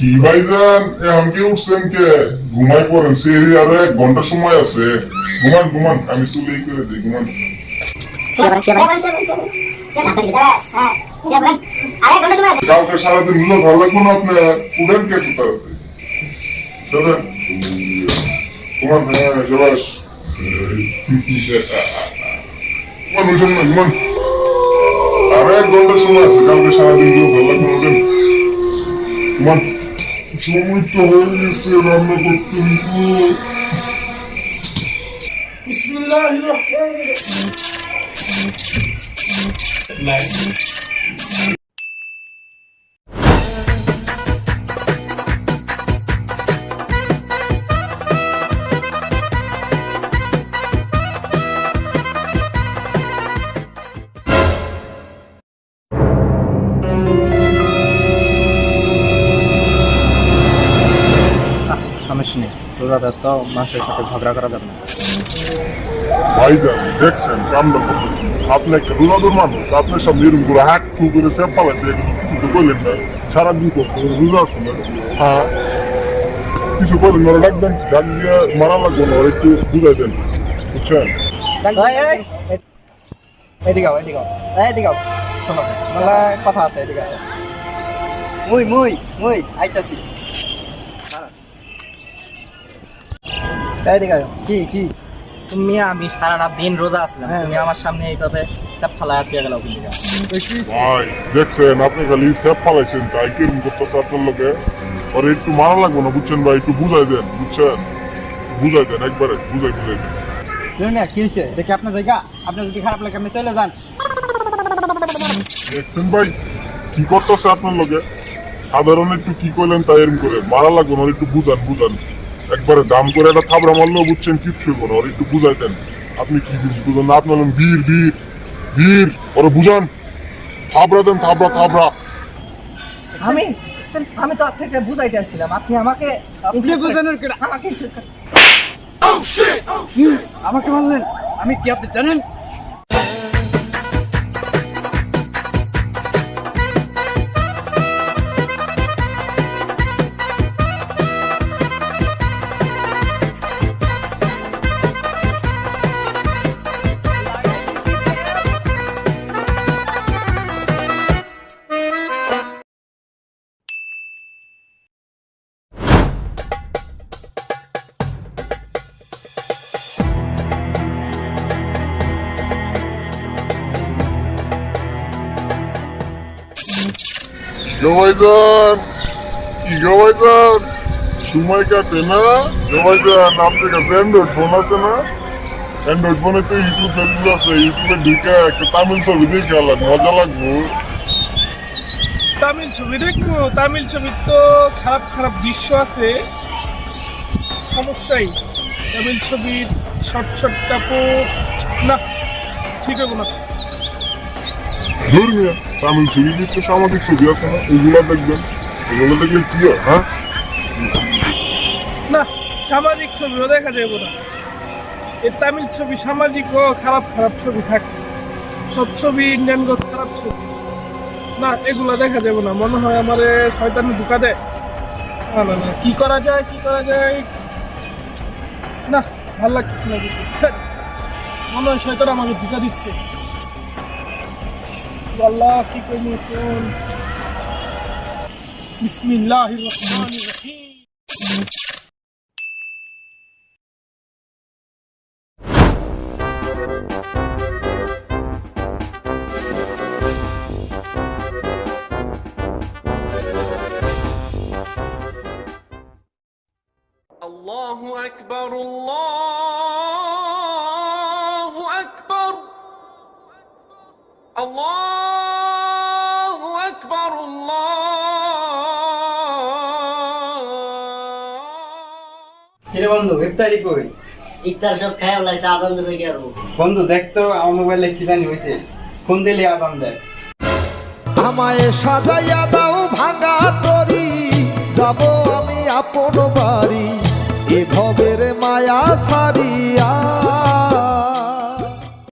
কি ভাইজান? এখন কি উঠছেন কে? ঘুমাই পড়েন সেই আরও এক ঘণ্টা সময় আছে। ঘুমান ঘুমান আমি চুলে করে দিই ঘুমান। কালকে সারাদিন হলো ভালো লাগবে না আপনার উঠেন কে তাড়াতাড়ি। চলেন। ঘুমান হ্যাঁ জবাস ঘুমান উঠেন না ঘুমান। আরও এক ঘণ্টা সময় আছে কালকে সারাদিন হলো ভালো লাগবে না সময় তো হয়ে গেছে রান্না করতে হবে। সমস্যা নেই। রোজাদার তো মানুষের সাথে ঝগড়া করা যাবে না। ভাইজান দেখছেন কামটা করতে কি? আপনি একটা রোজাদুর মানুষ আপনার সব নিরম করে হাত টু করে সেপ পালাইতে কিন্তু কিছু তো বললেন না। সারাদিন করতে রোজা আছে না? হ্যাঁ। কিছু বলেন ওরা ডাক দেন ডাক দিয়ে মারা লাগবে না একটু বুঝাই দেন। বুঝছেন? এদিকে এদিকে এদিকে আও। শোনো, কথা আছে এদিকে মুই মুই মুই আইতাছি। এদিকে আও। কি কি? তুমি আমি সারা রাত দিন রোজা আসলাম তুমি আমার সামনে এইভাবে সব ফালায় দিয়ে গেল কিন্তু ভাই দেখছেন? আপনি খালি সেপ পালাইছেন তাই কিরম করতেছে আপনার লোকে? ওরা একটু মারা লাগবে না বুঝছেন ভাই? একটু বুঝাই দেন বুঝছেন? বুঝাই দেন একবারে বুঝাই বুঝাই দেন। শুনুন না কি হয়েছে দেখি আপনার জায়গা। আপনার যদি খারাপ লাগে আপনি চলে যান। দেখছেন ভাই? কি করতেছে আপনার লোকে? সাধারণ একটু কি করলেন তাই এরম করে। মারা লাগবে না একটু বুঝান বুঝান। একবারে দাম করে একটা থাবড়া মারলেও বুঝছেন কিচ্ছু হইব না। ওর একটু বুঝাইতেন। আপনি কি জিনিস বুঝেন? না আপনি বলেন বীর বীর বীর ওরা বুঝান। থাবড়া দেন থাবড়া থাবড়া। আমি আমি তো আপনাকে বুঝাইতে আসছিলাম। আপনি আমাকে আপনি বুঝানোর? আমাকে কি? আমাকে বললেন আমি কি আপনি জানেন? জমাইজান কি জমাইজান সময় কাটে না? জমাইজান আপনার কাছে অ্যান্ড্রয়েড ফোন আছে না? অ্যান্ড্রয়েড ফোনে তো ইউটিউব ফেসবুক আছে ইউটিউবে ঢুকে একটা তামিল ছবি দেখে আলাম মজা লাগবো। তামিল ছবি দেখব? তামিল ছবির তো খারাপ খারাপ দৃশ্য আছে। সমস্যাই। তামিল ছবির শর্ট শর্ট কাপড়, না, ঠিক হবে না। ধর্মীয়। তামিল ছবি তো সামাজিক ছবি আছে না ওগুলো দেখবেন। ওগুলো দেখলে কি হয় হ্যাঁ? না, সামাজিক ছবিও দেখা যাবে না। এই তামিল ছবি সামাজিক ও খারাপ খারাপ ছবি থাকে। সব ছবি ইন্ডিয়ান গো খারাপ ছবি। না, এগুলো দেখা যাবে না। মনে হয় আমার শয়তানি ঢুকা দেয়। না না না, কি করা যায়, কি করা যায়? না, ভালো লাগতেছে না কিছু। মনে হয় শয়তান আমাকে ঢুকা দিচ্ছে। আল্লাহ কি করি এখন বিসমিল্লাহির রহমানির রহিম الله أكبر الله الله أكبر الله কিরে বন্ধু ইফতারি কই ইফতার সব খাই লাগছে আদান দিতে কি আরো বন্ধু দেখ তো আমার মোবাইলে কি জানি হয়েছে ফোন দিলে আদান দেয় আমায় সাজাইয়া দাও ভাঙা তরি যাব আমি আপন বাড়ি এ ভবের মায়া সারিয়া